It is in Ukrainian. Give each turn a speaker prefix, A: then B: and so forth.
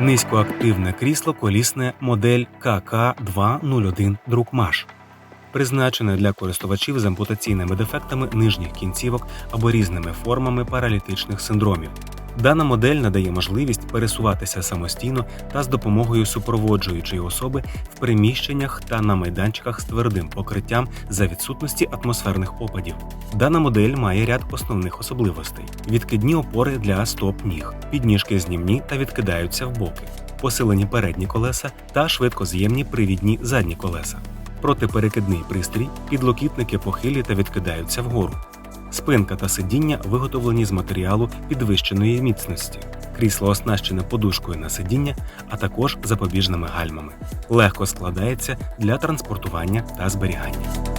A: Низькоактивне крісло колісне модель КК201 Друкмаш. Призначене для користувачів з ампутаційними дефектами нижніх кінцівок або різними формами паралітичних синдромів. Дана модель надає можливість пересуватися самостійно та з допомогою супроводжуючої особи в приміщеннях та на майданчиках з твердим покриттям за відсутності атмосферних опадів. Дана модель має ряд основних особливостей: відкидні опори для стоп ніг, підніжки знімні та відкидаються в боки, посилені передні колеса та швидкоз'ємні привідні задні колеса. Протиперекидний пристрій, підлокітники похилі та відкидаються вгору. Спинка та сидіння виготовлені з матеріалу підвищеної міцності. Крісло оснащене подушкою на сидіння, а також запобіжними гальмами. Легко складається для транспортування та зберігання.